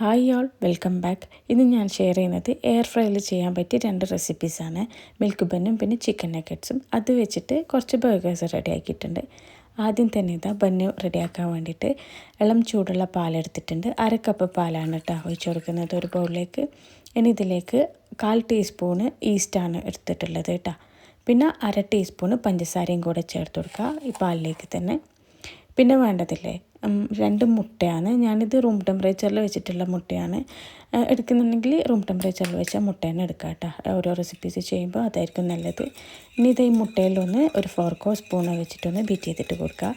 Hi all welcome back. ഇന്ന് ഞാൻ share ചെയ്യുന്നത് എയർ ഫ്രൈയിൽ ചെയ്യാൻ പറ്റിയ രണ്ട് റെസിപ്പീസാണ് മിൽക്ക് ബന്നും പിന്നെ ചിക്കൻ നഗറ്റ്സും അത് വെച്ചിട്ട് കുറച്ച് ബർഗേഴ്സ് റെഡി ആക്കിയിട്ടുണ്ട്. ആദ്യം തന്നെ ഇതാ ബന്ന് റെഡിയാക്കാൻ വേണ്ടിയിട്ട് ഇളം ചൂടുള്ള പാലെടുത്തിട്ടുണ്ട് അര കപ്പ് പാലാണ് കേട്ടോ ഒഴിച്ചു കൊടുക്കുന്നത് ഒരു ബൗളിലേക്ക് ഇനി ഇതിലേക്ക് കാൽ ടീസ്പൂണ് ഈസ്റ്റാണ് എടുത്തിട്ടുള്ളത് കേട്ടോ പിന്നെ അര ടീസ്പൂണ് പഞ്ചസാരയും കൂടെ ചേർത്ത് കൊടുക്കുക ഈ പാലിലേക്ക് തന്നെ. പിന്നെ വേണ്ടതില്ലേ രണ്ട് മുട്ടയാണ്. ഞാനിത് റൂം ടെമ്പറേച്ചറിൽ വെച്ചിട്ടുള്ള മുട്ടയാണ്. എടുക്കുന്നുണ്ടെങ്കിൽ റൂം ടെമ്പറേച്ചറിൽ വെച്ച മുട്ട തന്നെ എടുക്കുക കേട്ടോ ഓരോ റെസിപ്പീസ് ചെയ്യുമ്പോൾ അതായിരിക്കും നല്ലത്. ഇനി ഇത് ഈ മുട്ടയിലൊന്ന് ഒരു ഫോർക്കോ സ്പൂണോ വെച്ചിട്ടൊന്ന് ബീറ്റ് ചെയ്തിട്ട് കൊടുക്കുക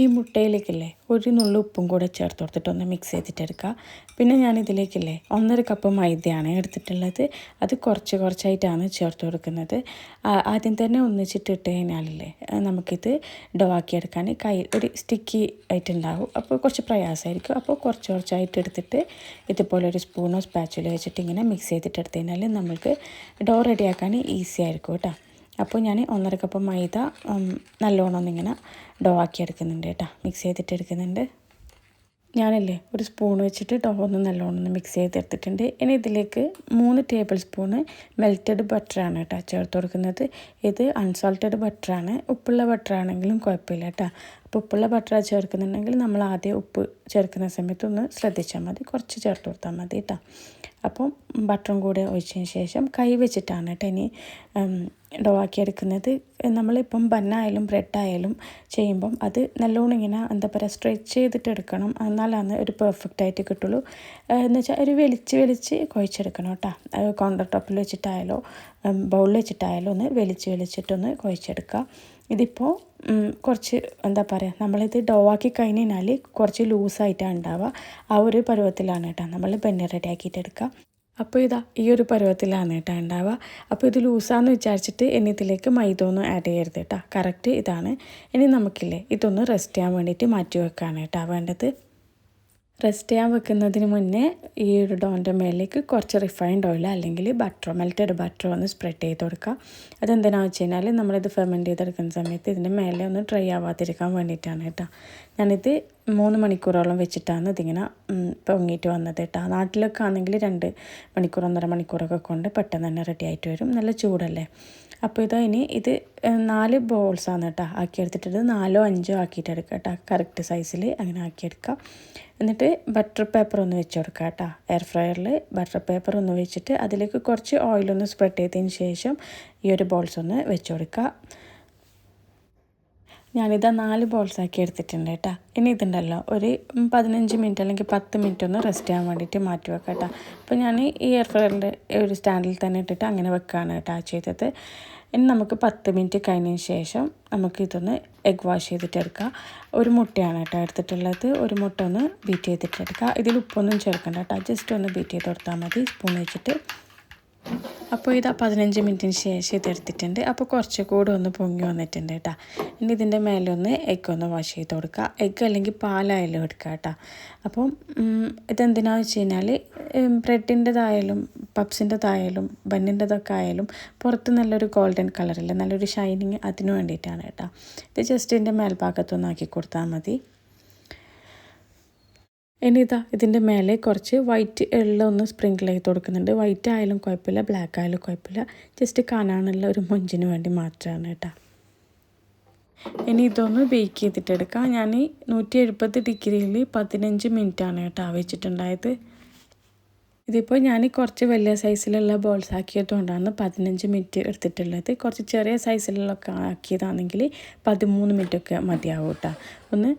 ഈ മുട്ടയിലേക്കില്ലേ ഒരു നുള്ളു ഉപ്പും കൂടെ ചേർത്ത് കൊടുത്തിട്ട് ഒന്ന് മിക്സ് ചെയ്തിട്ടെടുക്കുക. പിന്നെ ഞാൻ ഇതിലേക്കില്ലേ ഒന്നര കപ്പ് മൈദയാണ് എടുത്തിട്ടുള്ളത്. അത് കുറച്ച് കുറച്ചായിട്ടാണ് ചേർത്ത് കൊടുക്കുന്നത്. ആദ്യം തന്നെ ഒന്നിച്ചിട്ട് ഇട്ട് കഴിഞ്ഞാലല്ലേ നമുക്കിത് ഡോ ആക്കിയെടുക്കാൻ കൈ ഒരു സ്റ്റിക്കി ആയിട്ടുണ്ടാവും. അപ്പോൾ കുറച്ച് പ്രയാസമായിരിക്കും. അപ്പോൾ കുറച്ച് കുറച്ചായിട്ട് എടുത്തിട്ട് ഇതുപോലെ ഒരു സ്പൂണോ സ്പാച്ചുലോ വെച്ചിട്ട് ഇങ്ങനെ മിക്സ് ചെയ്തിട്ട് എടുത്തു കഴിഞ്ഞാൽ നമുക്ക് ഡോ റെഡിയാക്കാൻ ഈസി ആയിരിക്കും കേട്ടോ. അപ്പോൾ ഞാൻ ഒന്നര കപ്പ് മൈദ നല്ലോണം ഒന്നിങ്ങനെ ഡോ ആക്കി എടുക്കുന്നുണ്ട് കേട്ടോ. മിക്സ് ചെയ്തിട്ട് എടുക്കുന്നുണ്ട്. ഞാനല്ലേ ഒരു സ്പൂൺ വെച്ചിട്ട് ഡോ ഒന്ന് നല്ലോണം ഒന്ന് മിക്സ് ചെയ്തെടുത്തിട്ടുണ്ട് ഇനി ഇതിലേക്ക് മൂന്ന് ടേബിൾ സ്പൂണ് മെൽറ്റഡ് ബട്ടറാണ് കേട്ടോ ചേർത്ത് കൊടുക്കുന്നത്. ഇത് അൺസോൾട്ടഡ് ബട്ടറാണ് ഉപ്പുള്ള ബട്ടറാണെങ്കിലും കുഴപ്പമില്ല കേട്ടോ. അപ്പോൾ ഉപ്പുള്ള ബട്ടർ ചേർക്കുന്നുണ്ടെങ്കിൽ നമ്മൾ ആദ്യം ഉപ്പ് ചേർക്കുന്ന സമയത്ത് ഒന്ന് ശ്രദ്ധിച്ചാൽ മതി. കുറച്ച് ചേർത്ത് കൊടുത്താൽ മതി കേട്ടോ അപ്പം ബട്ടറും കൂടെ ഒഴിച്ചതിന് ശേഷം കൈ വെച്ചിട്ടാണ് കേട്ടോ ഇനി ഡോ എടുക്കുന്നത്. നമ്മളിപ്പം ബന്നായാലും ബ്രെഡായാലും ചെയ്യുമ്പം അത് നല്ലോണം ഇങ്ങനെ എന്താ പറയുക സ്ട്രെച്ച് ചെയ്തിട്ട് എടുക്കണം. എന്നാലാണ് ഒരു പെർഫെക്റ്റ് ആയിട്ട് കിട്ടുള്ളൂ. എന്ന് വെച്ചാൽ ഒരു വെളിച്ച് വെളിച്ച് കുഴിച്ചെടുക്കണം കേട്ടോ കൗണ്ടർ ടോപ്പിൽ വെച്ചിട്ടായാലോ ബൗളിൽ വെച്ചിട്ടായാലോ ഒന്ന് വെളിച്ച് വെളിച്ചിട്ടൊന്ന് കുഴച്ചെടുക്കുക. ഇതിപ്പോൾ കുറച്ച് എന്താ പറയുക നമ്മളിത് ഡോ ആക്കി കഴിഞ്ഞാൽ കുറച്ച് ലൂസായിട്ടാണ് ഉണ്ടാവുക ആ ഒരു പരുവത്തിലാണ് കേട്ടോ നമ്മൾ ബെന്നെ റെഡി ആക്കിയിട്ട് എടുക്കുക അപ്പോൾ ഇതാ ഈ ഒരു പരുവത്തിലാണ് കേട്ടോ ഉണ്ടാവുക അപ്പോൾ ഇത് ലൂസാന്ന് വിചാരിച്ചിട്ട് ഇനി ഇതിലേക്ക് മൈദ ഒന്നും ആഡ് ചെയ്യരുത് കേട്ടോ. കറക്റ്റ് ഇതാണ്. ഇനി നമുക്കില്ലേ ഇതൊന്ന് റെസ്റ്റ് ചെയ്യാൻ വേണ്ടിയിട്ട് മാറ്റി വെക്കാനാണ് കേട്ടോ വേണ്ടത്. റെസ്റ്റ് ചെയ്യാൻ വെക്കുന്നതിന് മുന്നേ ഈ ഒരു ഡോന്റെ മേലേക്ക് കുറച്ച് റിഫൈൻഡ് ഓയിൽ അല്ലെങ്കിൽ ബട്ടറോ മെൽറ്റഡ് ബട്ടറോ ഒന്ന് സ്പ്രെഡ് ചെയ്ത് കൊടുക്കുക. അതെന്തിനാണെന്ന് വെച്ച് കഴിഞ്ഞാൽ നമ്മളിത് ഫെർമെന്റ് ചെയ്തെടുക്കുന്ന സമയത്ത് ഇതിന്റെ മേലെ ഒന്ന് ഡ്രൈ ആവാതിരിക്കാൻ വേണ്ടിയിട്ടാണ് കേട്ടോ. ഞാനിത് മൂന്ന് മണിക്കൂറോളം വെച്ചിട്ടാണ് ഇതിങ്ങനെ പൊങ്ങിയിട്ട് വന്നത് കേട്ടോ. നാട്ടിലൊക്കെ ആണെങ്കിൽ രണ്ട് മണിക്കൂർ ഒന്നര മണിക്കൂറൊക്കെ കൊണ്ട് പെട്ടെന്ന് തന്നെ റെഡി ആയിട്ട് വരും. നല്ല ചൂടല്ലേ? അപ്പോൾ ഇതാ ഇനി ഇത് നാല് ബോൾസാണ് കേട്ടോ ആക്കിയെടുത്തിട്ട് നാലോ അഞ്ചോ ആക്കിയിട്ട് എടുക്കുക കേട്ടോ. കറക്റ്റ് സൈസിൽ അങ്ങനെ ആക്കിയെടുക്കുക എന്നിട്ട് ബട്ടർ പേപ്പർ ഒന്ന് വെച്ച് കൊടുക്കുക കേട്ടോ. എയർ ഫ്രയറിൽ ബട്ടർ പേപ്പർ ഒന്ന് വെച്ചിട്ട് അതിലേക്ക് കുറച്ച് ഓയിലൊന്ന് സ്പ്രെഡ് ചെയ്തതിന് ശേഷം ഈ ഒരു ബോൾസ് ഒന്ന് വെച്ച് കൊടുക്കുക ഞാനിതാ നാല് ബോൾസ് ആക്കി എടുത്തിട്ടുണ്ട് കേട്ടോ. ഇനി ഇതുണ്ടല്ലോ ഒരു പതിനഞ്ച് മിനിറ്റ് അല്ലെങ്കിൽ പത്ത് മിനിറ്റ് ഒന്ന് റെസ്റ്റ് ചെയ്യാൻ വേണ്ടിയിട്ട് മാറ്റി വെക്കാം കേട്ടോ. അപ്പോൾ ഞാൻ ഈ എയർ ഫ്രയറിന്റെ ഒരു സ്റ്റാൻഡിൽ തന്നെ ഇട്ടിട്ട് അങ്ങനെ വെക്കുകയാണ് കേട്ടോ ചെയ്തത്. ഇനി നമുക്ക് പത്ത് മിനിറ്റ് കഴിഞ്ഞതിന് ശേഷം നമുക്ക് ഇതൊന്ന് എഗ് വാഷ് ചെയ്തിട്ട് എടുക്കാം. ഒരു മുട്ടയാണ് കേട്ടോ എടുത്തിട്ടുള്ളത്. ഒരു മുട്ട ഒന്ന് ബീറ്റ് ചെയ്തിട്ട് എടുക്കുക ഇതിൽ ഉപ്പൊന്നും ചേർക്കണ്ട കേട്ടോ. ജസ്റ്റ് ഒന്ന് ബീറ്റ് ചെയ്ത് കൊടുത്താൽ മതി. സ്പൂൺ വെച്ചിട്ട് അപ്പോൾ ഇത് പതിനഞ്ച് മിനിറ്റിന് ശേഷം ഇതെടുത്തിട്ടുണ്ട് അപ്പോൾ കുറച്ച് കൂടെ ഒന്ന് പൊങ്ങി വന്നിട്ടുണ്ട് കേട്ടോ. ഇനി ഇതിന്റെ മേലെ ഒന്ന് എഗ്ഗ് ഒന്ന് വാഷ് ചെയ്ത് കൊടുക്കുക. എഗ്ഗ് അല്ലെങ്കിൽ പാലായാലും എടുക്കുക കേട്ടോ. അപ്പം ഇതെന്തിനാന്ന് വെച്ച് കഴിഞ്ഞാൽ ബ്രെഡിന്റെതായാലും പപ്സിന്റെതായാലും ബന്നിന്റെതൊക്കെ ആയാലും പുറത്ത് നല്ലൊരു ഗോൾഡൻ കളറിൽ നല്ലൊരു ഷൈനിങ് അതിന് വേണ്ടിയിട്ടാണ് കേട്ടോ. ഇത് ജസ്റ്റ് ഇതിന്റെ മേൽഭാഗത്തൊന്നാക്കി കൊടുത്താൽ മതി. ഇനി ഇതാ ഇതിന്റെ മേലെ കുറച്ച് വൈറ്റ് എള്ള ഒന്ന് സ്പ്രിങ്കിൾ ചെയ്ത് കൊടുക്കുന്നുണ്ട്. വൈറ്റ് ആയാലും കുഴപ്പമില്ല ബ്ലാക്ക് ആയാലും കുഴപ്പമില്ല. ജസ്റ്റ് കാണാനുള്ള ഒരു മൊഞ്ചിന് വേണ്ടി മാത്രമാണ് കേട്ടോ. ഇനി ഇതൊന്ന് ബേക്ക് ചെയ്തിട്ടെടുക്കാം ഞാൻ നൂറ്റി എഴുപത് ഡിഗ്രിയിൽ പതിനഞ്ച് മിനിറ്റാണ് കേട്ടോ വെച്ചിട്ടുണ്ടായത്. ഇതിപ്പോൾ ഞാൻ കുറച്ച് വലിയ സൈസിലുള്ള ബോൾസ് ആക്കിയതുകൊണ്ടാണ് പതിനഞ്ച് മിനിറ്റ് എടുത്തിട്ടുള്ളത്. കുറച്ച് ചെറിയ സൈസിലൊക്കെ ആക്കിയതാണെങ്കിൽ പതിമൂന്ന് മിനിറ്റൊക്കെ മതിയാവും കേട്ടോ. ഒന്ന്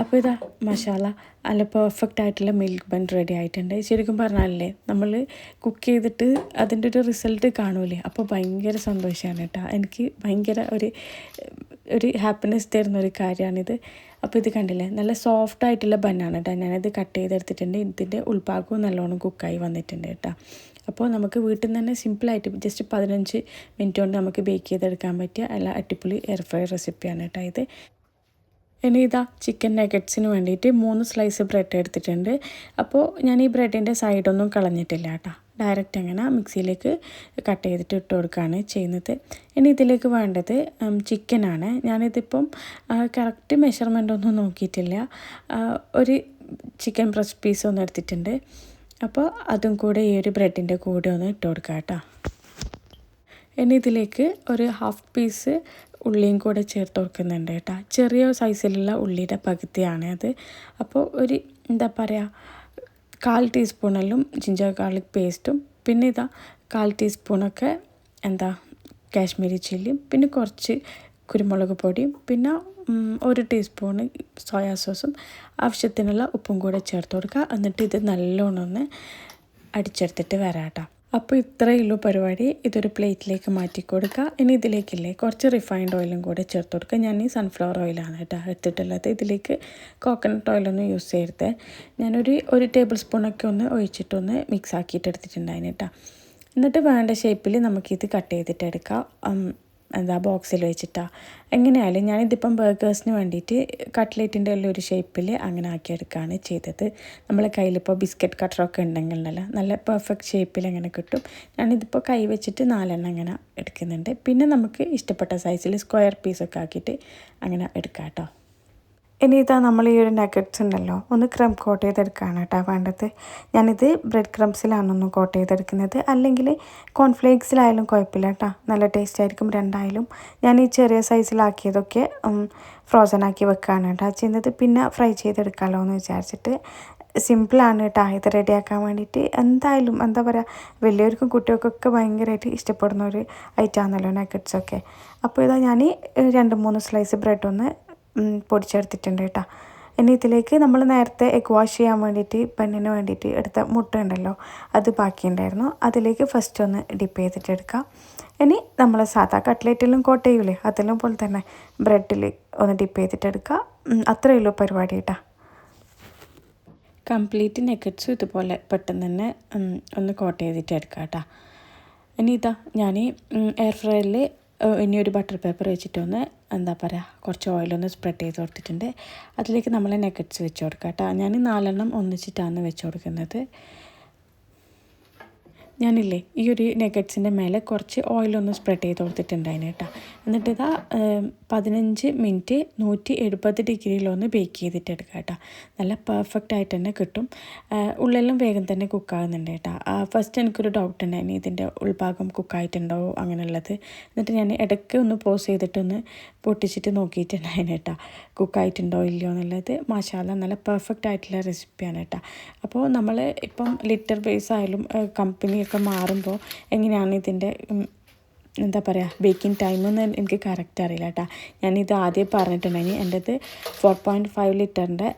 അപ്പോൾ ഇതാ മസാല അല്ല പെർഫെക്റ്റ് ആയിട്ടുള്ള മിൽക്ക് ബൺ റെഡി ആയിട്ടുണ്ട്. ശരിക്കും പറഞ്ഞാലേ നമ്മൾ കുക്ക് ചെയ്തിട്ട് അതിന്റെ ഒരു റിസൾട്ട് കാണൂലേ? അപ്പോൾ ഭയങ്കര സന്തോഷമാണ് കേട്ടോ. എനിക്ക് ഭയങ്കര ഒരു ഒരു ഹാപ്പിനെസ് തരുന്ന ഒരു കാര്യമാണിത് അപ്പോൾ ഇത് കണ്ടില്ലേ നല്ല സോഫ്റ്റ് ആയിട്ടുള്ള ബണ്ണാണ് കേട്ടോ. ഞാനത് കട്ട് ചെയ്തെടുത്തിട്ടുണ്ട്. ഇതിന്റെ ഉൾഭാഗവും നല്ലോണം കുക്കായി വന്നിട്ടുണ്ട് കേട്ടോ. അപ്പോൾ നമുക്ക് വീട്ടിൽ നിന്ന് തന്നെ സിമ്പിളായിട്ട് ജസ്റ്റ് പതിനഞ്ച് മിനിറ്റ് കൊണ്ട് നമുക്ക് ബേക്ക് ചെയ്തെടുക്കാൻ പറ്റിയ അല്ല അടിപൊളി എയർ ഫ്രൈ റെസിപ്പിയാണ് കേട്ടോ ഇത്. ഇനി ഇതാ ചിക്കൻ നഗറ്റ്സിന് വേണ്ടിയിട്ട് മൂന്ന് സ്ലൈസ് ബ്രെഡ് എടുത്തിട്ടുണ്ട്. അപ്പോൾ ഞാൻ ഈ ബ്രെഡിന്റെ സൈഡൊന്നും കളഞ്ഞിട്ടില്ല കേട്ടോ. ഡയറക്റ്റ് അങ്ങനെ മിക്സിയിലേക്ക് കട്ട് ചെയ്തിട്ട് ഇട്ട് കൊടുക്കുകയാണ് ചെയ്യുന്നത്. ഇനി ഇതിലേക്ക് വേണ്ടത് ചിക്കനാണ് ഞാനിതിപ്പം കറക്റ്റ് മെഷർമെന്റ് ഒന്നും നോക്കിയിട്ടില്ല. ഒരു ചിക്കൻ ബ്രസ്റ്റ് പീസ് ഒന്ന് എടുത്തിട്ടുണ്ട്. അപ്പോൾ അതും കൂടെ ഈ ഒരു ബ്രെഡിന്റെ കൂടെ ഒന്ന് ഇട്ട് കൊടുക്കാം കേട്ടോ. ഇനി ഇതിലേക്ക് ഒരു ഹാഫ് പീസ് ഉള്ളിയും കൂടെ ചേർത്ത് കൊടുക്കുന്നുണ്ട് കേട്ടോ. ചെറിയ സൈസിലുള്ള ഉള്ളിയുടെ പകുതിയാണ് അത്. അപ്പോൾ ഒരു എന്താ പറയുക കാൽ ടീസ്പൂണെല്ലാം ജിഞ്ചർ ഗാർലിക് പേസ്റ്റും പിന്നെ ഇതാ കാൽ ടീസ്പൂണൊക്കെ എന്താ കാശ്മീരി ചില്ലിയും പിന്നെ കുറച്ച് കുരുമുളക് പൊടിയും പിന്നെ ഒരു ടീസ്പൂണ് സോയാ സോസും ആവശ്യത്തിനുള്ള ഉപ്പും കൂടെ ചേർത്ത് കൊടുക്കുക. എന്നിട്ട് ഇത് നല്ലോണം ഒന്ന് അടിച്ചെടുത്തിട്ട് വരാം കേട്ടോ. അപ്പോൾ ഇത്രയേ ഉള്ളൂ പരിപാടി. ഇതൊരു പ്ലേറ്റിലേക്ക് മാറ്റി കൊടുക്കുക. ഇനി ഇതിലേക്കില്ലേ കുറച്ച് റിഫൈൻഡ് ഓയിലും കൂടെ ചേർത്ത് കൊടുക്കുക. ഞാൻ ഈ സൺഫ്ലവർ ഓയിലാണ് കേട്ടോ എടുത്തിട്ടുള്ളത്. ഇതിലേക്ക് കോക്കനട്ട് ഓയിലൊന്നും യൂസ് ചെയ്യരുത്. ഞാനൊരു ഒരു ടേബിൾ സ്പൂണൊക്കെ ഒന്ന് ഒഴിച്ചിട്ടൊന്ന് മിക്സ് ആക്കിയിട്ട് എടുത്തിട്ടുണ്ടായിരുന്നു കേട്ടോ. എന്നിട്ട് വേണ്ട ഷേപ്പിൽ നമുക്കിത് കട്ട് ചെയ്തിട്ട് എടുക്കാം. എന്താ ബോക്സിൽ വെച്ചിട്ടാണ് എങ്ങനെയായാലും ഞാനിതിപ്പം ബേഗേഴ്സിന് വേണ്ടിയിട്ട് കട്ട്ലേറ്റിന്റെ എല്ലാം ഒരു ഷേപ്പിൽ അങ്ങനെ ആക്കിയെടുക്കുകയാണ് ചെയ്തത്. നമ്മളെ കയ്യിലിപ്പോൾ ബിസ്ക്കറ്റ് കട്ടറൊക്കെ ഉണ്ടെങ്കിലല്ല നല്ല പെർഫെക്റ്റ് ഷേപ്പിൽ അങ്ങനെ കിട്ടും. ഞാനിതിപ്പോൾ കൈ വെച്ചിട്ട് നാലെണ്ണം അങ്ങനെ എടുക്കുന്നുണ്ട്. പിന്നെ നമുക്ക് ഇഷ്ടപ്പെട്ട സൈസിൽ സ്ക്വയർ പീസൊക്കെ ആക്കിയിട്ട് അങ്ങനെ എടുക്കാം കേട്ടോ ഇനി ഇതാ നമ്മൾ ഈ ഒരു നഗറ്റ്സ് ഉണ്ടല്ലോ ഒന്ന് ക്രം കോട്ട് ചെയ്തെടുക്കുകയാണ് കേട്ടോ വേണ്ടത്. ഞാനിത് ബ്രെഡ് ക്രംസിലാണ് കോട്ട് ചെയ്തെടുക്കുന്നത്. അല്ലെങ്കിൽ കോൺഫ്ലേക്സിലായാലും കുഴപ്പമില്ല കേട്ടോ നല്ല ടേസ്റ്റ് ആയിരിക്കും രണ്ടായാലും. ഞാൻ ഈ ചെറിയ സൈസിലാക്കിയതൊക്കെ ഫ്രോസൺ ആക്കി വെക്കുകയാണ് കേട്ടോ ചെയ്യുന്നത്. പിന്നെ ഫ്രൈ ചെയ്തെടുക്കാമല്ലോ എന്ന് വിചാരിച്ചിട്ട് സിമ്പിളാണ് കേട്ടോ ഇത് റെഡിയാക്കാൻ വേണ്ടിയിട്ട്. എന്തായാലും എന്താ പറയുക വലിയവർക്കും കുട്ടികൾക്കൊക്കെ ഭയങ്കരമായിട്ട് ഇഷ്ടപ്പെടുന്ന ഒരു ഐറ്റമാണല്ലോ നഗറ്റ്സൊക്കെ അപ്പോൾ ഇതാ ഞാൻ രണ്ട് മൂന്ന് സ്ലൈസ് ബ്രെഡ് ഒന്ന് പൊടിച്ചെടുത്തിട്ടുണ്ട് കേട്ടോ. ഇനി ഇതിലേക്ക് നമ്മൾ നേരത്തെ എഗ് വാഷ് ചെയ്യാൻ വേണ്ടിയിട്ട് പെണ്ണിന് വേണ്ടിയിട്ട് എടുത്ത മുട്ട ഉണ്ടല്ലോ അത് ബാക്കിയുണ്ടായിരുന്നു. അതിലേക്ക് ഫസ്റ്റ് ഒന്ന് ഡിപ്പ് ചെയ്തിട്ട് എടുക്കാം. ഇനി നമ്മൾ സാധാ കട്ട്ലേറ്റിലും കോട്ട് ചെയ്യൂലേ അതിലും പോലെ തന്നെ ബ്രെഡിൽ ഒന്ന് ഡിപ്പ് ചെയ്തിട്ട് എടുക്കുക അത്രയേ ഉള്ളൂ പരിപാടി കേട്ടോ. കംപ്ലീറ്റ് നെക്കറ്റ്സും ഇതുപോലെ പെട്ടെന്ന് തന്നെ ഒന്ന് കോട്ട് ചെയ്തിട്ട് എടുക്കാം കേട്ടോ. ഇനി ഇതാ ഞാൻ എയർ ഫ്രയറിൽ ഇനി ഒരു ബട്ടർ പേപ്പർ വെച്ചിട്ടൊന്ന് എന്താ പറയുക കുറച്ച് ഓയിലൊന്ന് സ്പ്രെഡ് ചെയ്ത് കൊടുത്തിട്ടുണ്ട്. അതിലേക്ക് നമ്മൾ നെഗറ്റ്സ് വെച്ച് കൊടുക്കാം കേട്ടോ ഞാൻ നാലെണ്ണം ഒന്നിച്ചിട്ടാണ് വെച്ച് കൊടുക്കുന്നത്. ഞാനില്ലേ ഈ ഒരു നെഗറ്റ്സിന്റെ മേലെ കുറച്ച് ഓയിലൊന്ന് സ്പ്രെഡ് ചെയ്ത് കൊടുത്തിട്ടുണ്ടായിരുന്നു കേട്ടോ എന്നിട്ട് ഇതാ പതിനഞ്ച് മിനിറ്റ് നൂറ്റി എഴുപത് ഡിഗ്രിയിലൊന്ന് ബേക്ക് ചെയ്തിട്ട് എടുക്കുക കേട്ടോ. നല്ല പെർഫെക്റ്റ് ആയിട്ട് തന്നെ കിട്ടും. ഉള്ളെല്ലാം വേഗം തന്നെ കുക്കാകുന്നുണ്ട് കേട്ടോ. ഫസ്റ്റ് എനിക്കൊരു ഡൗട്ട് ഉണ്ടായിരുന്നു ഇതിന്റെ ഉൾഭാഗം കുക്കായിട്ടുണ്ടോ അങ്ങനെയുള്ളത്. എന്നിട്ട് ഞാൻ ഇടയ്ക്ക് ഒന്ന് പോസ് ചെയ്തിട്ടൊന്ന് പൊട്ടിച്ചിട്ട് നോക്കിയിട്ടുണ്ടായിരുന്നു കേട്ടോ. കുക്കായിട്ടുണ്ടോ ഇല്ലയോ എന്നുള്ളത്. മാഷാല നല്ല പെർഫെക്റ്റ് ആയിട്ടുള്ള റെസിപ്പിയാണ് കേട്ടോ. അപ്പോൾ നമ്മൾ ഇപ്പം ലിറ്റർ ബേസ് ആയാലും കമ്പനിയൊക്കെ മാറുമ്പോൾ എങ്ങനെയാണ് ഇതിന്റെ എന്താ പറയുക ബേക്കിംഗ് ടൈം എന്ന് എനിക്ക് കറക്റ്റ് അറിയില്ല കേട്ടോ ഞാനിത് ആദ്യം പറഞ്ഞിട്ടുണ്ടെങ്കിൽ എന്റെത് ഫോർ പോയിന്റ് ഫൈവ് ലിറ്ററിന്റെ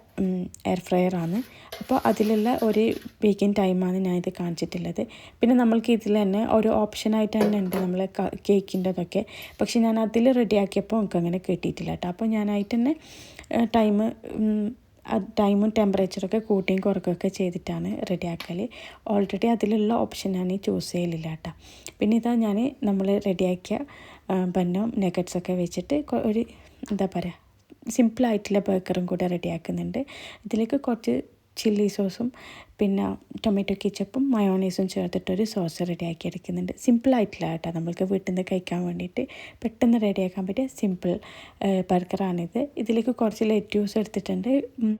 എയർ ഫ്രയർ ആണ്. അപ്പോൾ അതിലുള്ള ഒരു ബേക്കിംഗ് ടൈമാണ് ഞാനിത് കാണിച്ചിട്ടുള്ളത്. പിന്നെ നമ്മൾക്ക് ഇതിൽ തന്നെ ഒരു ഓപ്ഷനായിട്ട് തന്നെ ഉണ്ട് നമ്മൾ കേക്കിന്റെതൊക്കെ പക്ഷെ ഞാൻ അതിൽ റെഡിയാക്കിയപ്പോൾ നമുക്ക് അങ്ങനെ കിട്ടിയിട്ടില്ല കേട്ടോ അപ്പോൾ ഞാനായിട്ട് തന്നെ ടൈം ടൈമും ടെമ്പറേച്ചറൊക്കെ കൂട്ടിയും കുറക്കുകയൊക്കെ ചെയ്തിട്ടാണ് റെഡിയാക്കൽ ഓൾറെഡി അതിലുള്ള ഓപ്ഷൻ ഞാൻ ചൂസ് ചെയ്യലില്ല കേട്ടോ. പിന്നെ ഇതാ ഞാൻ നമ്മൾ റെഡിയാക്കിയ ബന്നും നെഗറ്റ്സൊക്കെ വെച്ചിട്ട് ഒരു എന്താ പറയുക സിമ്പിളായിട്ടുള്ള ബേക്കറും കൂടെ റെഡിയാക്കുന്നുണ്ട് ഇതിലേക്ക് കുറച്ച് ചില്ലി സോസും പിന്നെ ടൊമാറ്റോ കെച്ചപ്പും മയോണൈസും ചേർത്തിട്ടൊരു സോസ് റെഡിയാക്കി എടുക്കുന്നുണ്ട്. സിമ്പിളായിട്ടില്ല കേട്ടോ. നമ്മൾക്ക് വീട്ടിൽ നിന്ന് കഴിക്കാൻ വേണ്ടിയിട്ട് പെട്ടെന്ന് റെഡിയാക്കാൻ പറ്റിയ സിമ്പിൾ ബർഗറാണിത് ഇതിലേക്ക് കുറച്ച് ലെറ്റ്യൂസ് എടുത്തിട്ടുണ്ട്.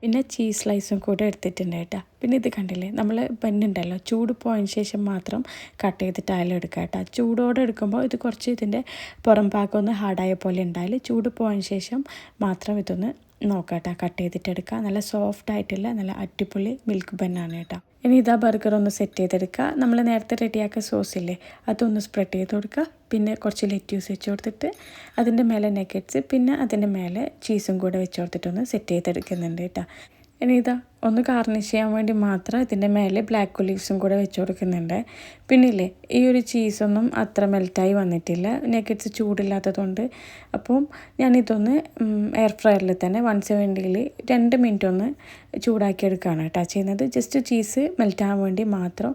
പിന്നെ ചീസ് സ്ലൈസും കൂടെ എടുത്തിട്ടുണ്ട് കേട്ടോ. പിന്നെ ഇത് കണ്ടില്ലേ? നമ്മൾ ബന്നുണ്ടല്ലോ. ചൂട് പോയതിന് ശേഷം മാത്രം കട്ട് ചെയ്തിട്ട് ചെയ്തിട്ടായാലും എടുക്കുക കേട്ടോ. ചൂടോടെ എടുക്കുമ്പോൾ ഇത് കുറച്ച് ഇതിന്റെ പുറം ഭാഗം ഒന്ന് ഹാർഡായ പോലെ ഉണ്ടായാൽ ചൂട് പോയതിന് ശേഷം മാത്രം ഇതൊന്ന് നോക്കാം കട്ട് ചെയ്തിട്ട് എടുക്കുക നല്ല സോഫ്റ്റ് ആയിട്ടുള്ള നല്ല അടിപൊളി മിൽക്ക് ബന്നാണ് കേട്ടോ. ഇനി ഇതാ ബർഗർ ഒന്ന് സെറ്റ് ചെയ്തെടുക്കുക. നമ്മൾ നേരത്തെ റെഡിയാക്കിയ സോസില്ലേ അതൊന്ന് സ്പ്രെഡ് ചെയ്ത് കൊടുക്കുക. പിന്നെ കുറച്ച് ലെറ്റ്യൂസ് വെച്ച് കൊടുത്തിട്ട് അതിന്റെ മേലെ നെഗറ്റ്സ് പിന്നെ അതിന്റെ മേലെ ചീസും കൂടെ വെച്ച് കൊടുത്തിട്ടൊന്ന് സെറ്റ് ചെയ്തെടുക്കുന്നുണ്ട് കേട്ടോ. ഇനി ഇതാ ഒന്ന് ഗാർണിഷ് ചെയ്യാൻ വേണ്ടി മാത്രം ഇതിന്റെ മേലെ ബ്ലാക്ക് ഒലീവ്സും കൂടെ വെച്ച് കൊടുക്കുന്നുണ്ട്. പിന്നില്ലേ ഈ ഒരു ചീസൊന്നും അത്ര മെൽറ്റായി വന്നിട്ടില്ല. നെഗറ്റ്സ് ചൂടില്ലാത്തതുകൊണ്ട്. അപ്പം ഞാനിതൊന്ന് എയർ ഫ്രയറിൽ തന്നെ വൺ സെവന്റിയിൽ രണ്ട് മിനിറ്റ് ഒന്ന് ചൂടാക്കിയെടുക്കുകയാണ് കേട്ടോ ചെയ്യുന്നത്. ജസ്റ്റ് ചീസ് മെൽറ്റാൻ വേണ്ടി മാത്രം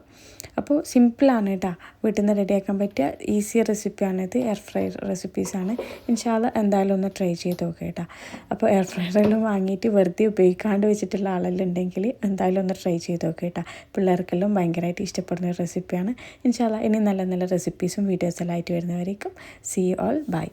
അപ്പോൾ സിമ്പിളാണ് കേട്ടോ. വീട്ടിൽ നിന്ന് റെഡിയാക്കാൻ പറ്റിയ ഈസി റെസിപ്പിയാണിത്. എയർ ഫ്രൈ റെസിപ്പീസാണ്. ഇൻഷാല്ല എന്തായാലും ഒന്ന് ട്രൈ ചെയ്ത് നോക്കുക കേട്ടോ. അപ്പോൾ എയർ ഫ്രൈറെല്ലാം വാങ്ങിയിട്ട് വെറുതെ ഉപയോഗിക്കാണ്ട് വെച്ചിട്ടുള്ള ആളെല്ലാം ഉണ്ടെങ്കിൽ എന്തായാലും ഒന്ന് ട്രൈ ചെയ്ത് നോക്കുക കേട്ടോ. പിള്ളേർക്കെല്ലാം ഭയങ്കരമായിട്ട് ഇഷ്ടപ്പെടുന്ന ഒരു റെസിപ്പിയാണ്. ഇൻഷാല്ല ഇനി നല്ല നല്ല റെസിപ്പീസും വീഡിയോസ് വീഡിയോസെല്ലാം ആയിട്ട് വരുന്നവരേക്കും. C all by